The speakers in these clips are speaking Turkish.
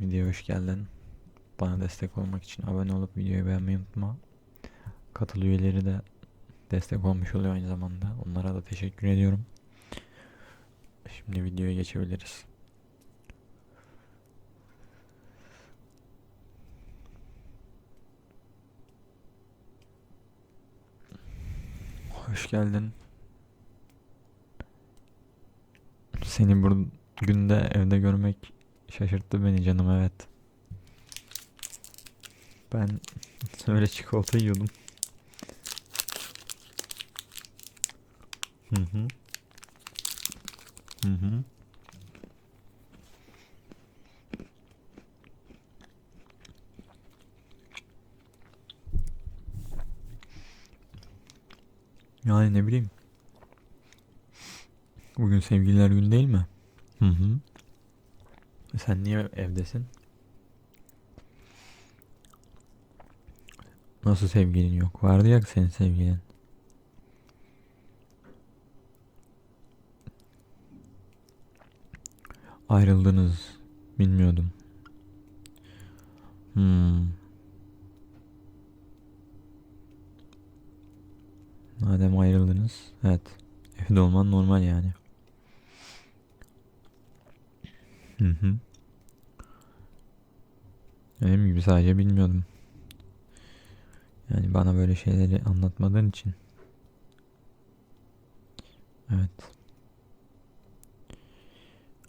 Videoya hoş geldin. Bana destek olmak için abone olup videoyu beğenmeyi unutma. Katıl üyeleri de destek olmuş oluyor aynı zamanda. Onlara da teşekkür ediyorum. Şimdi videoya geçebiliriz. Hoş geldin. Seni bugün de evde görmek şaşırttı beni canım evet. Ben öyle çikolata yiyordum. Hı hı. Hı hı. Yani ne bileyim. Bugün sevgililer günü değil mi? Hı hı. Sen niye evdesin? Nasıl sevgilin yok? Vardı ya senin sevgilin. Ayrıldınız. Bilmiyordum. Hmm. Madem ayrıldınız. Evet. Evde olman normal yani. Hı hı. Benim gibi sadece bilmiyordum. Yani bana böyle şeyleri anlatmadığın için. Evet.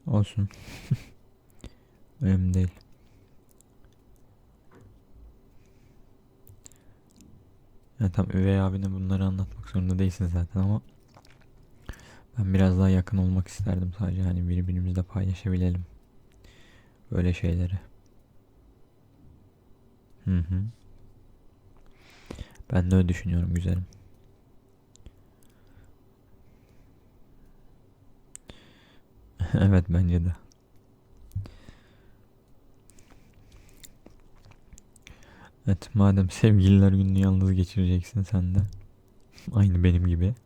Olsun. Önemli değil. Yani tam üvey abine bunları anlatmak zorunda değilsin zaten ama ben biraz daha yakın olmak isterdim sadece hani birbirimizle paylaşabilelim böyle şeyleri. Hı hı. Ben de öyle düşünüyorum güzelim. Evet bence de. Evet madem sevgililer gününü yalnız geçireceksin sen de. Aynı benim gibi.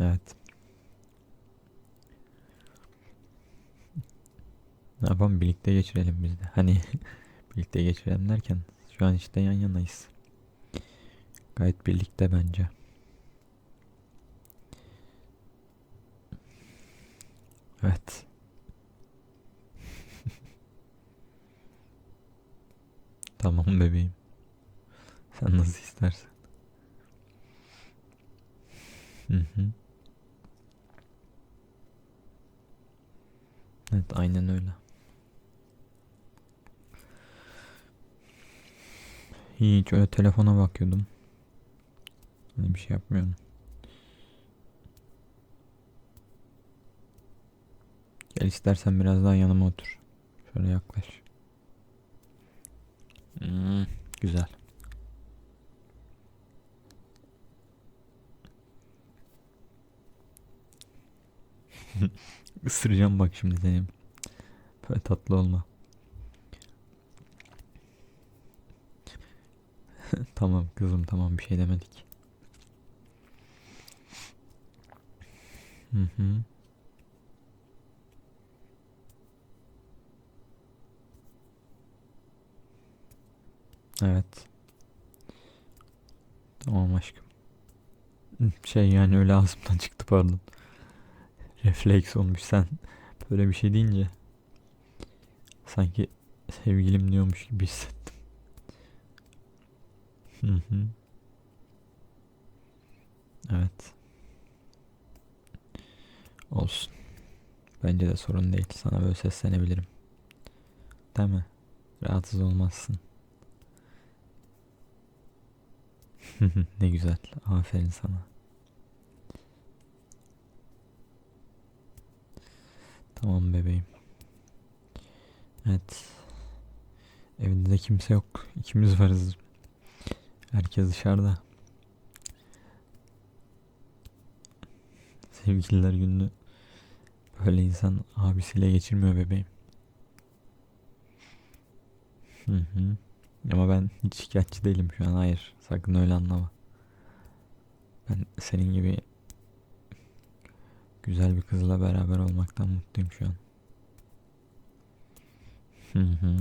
Evet. Ne yapalım birlikte geçirelim biz de. Hani birlikte geçirelim derken şu an işte yan yanayız. Gayet birlikte bence. Evet. Tamam bebeğim. Sen nasıl istersen. Hı hı. Evet aynen öyle. Hiç öyle telefona bakıyordum. Hani bir şey yapmıyorum. Gel istersen biraz daha yanıma otur. Şöyle yaklaş. Hmm, güzel. Isıracağım bak şimdi seni. Böyle tatlı olma. Tamam kızım tamam bir şey demedik. Hı hı. Evet. Tamam aşkım. Şey yani öyle ağzımdan çıktı pardon. Refleks olmuş sen böyle bir şey deyince. Sanki sevgilim diyormuş gibi hissettim. Hı hı. Evet. Olsun. Bence de sorun değil. Sana böyle seslenebilirim. Değil mi? Rahatsız olmazsın. ne güzel. Aferin sana. Tamam bebeğim. Evet. Evde de kimse yok. İkimiz varız. Herkes dışarıda. Sevgililer gününü böyle insan abisiyle geçirmiyor bebeğim. Hı hı. Ama ben hiç şikayetçi değilim şu an. Hayır. Sakın öyle anlama. Ben senin gibi Güzel bir kızla beraber olmaktan mutluyum şu an. Hı hı. Hı hı hı.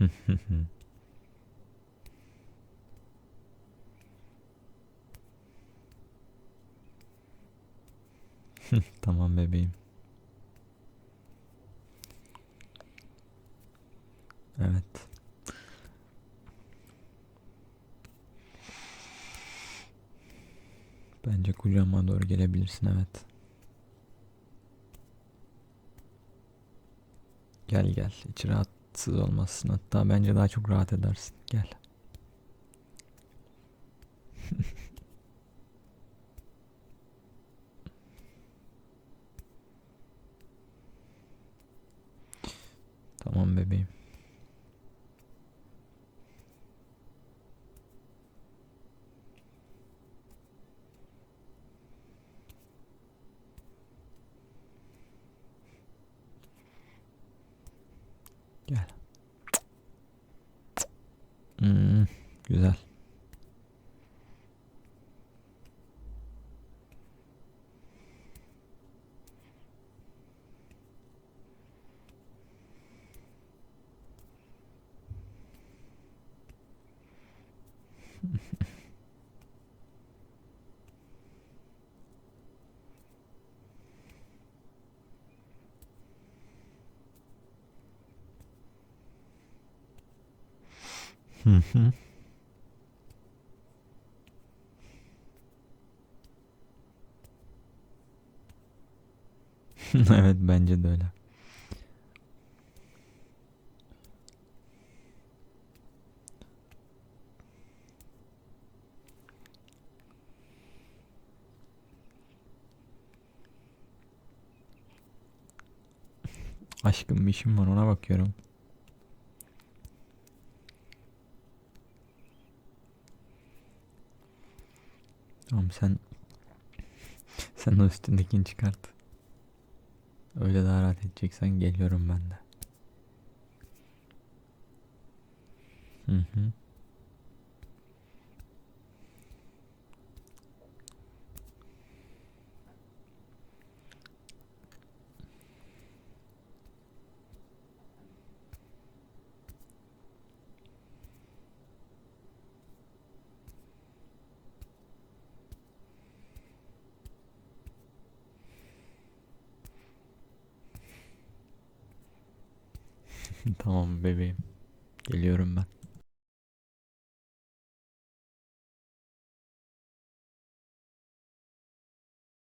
Tamam bebeğim. Evet. Bence kucağıma doğru gelebilirsin evet. Gel gel. Hiç rahatsız olmazsın. Hatta bence daha çok rahat edersin. Gel. Tamam bebeğim. Gel. Hmm, güzel. Hı hı. Evet bence de öyle. Aşkım bir işim var ona bakıyorum. Tamam sen sen o üstündekini çıkart. Öyle daha rahat edeceksen geliyorum ben de. Hı hı. Tamam bebeğim. Geliyorum ben.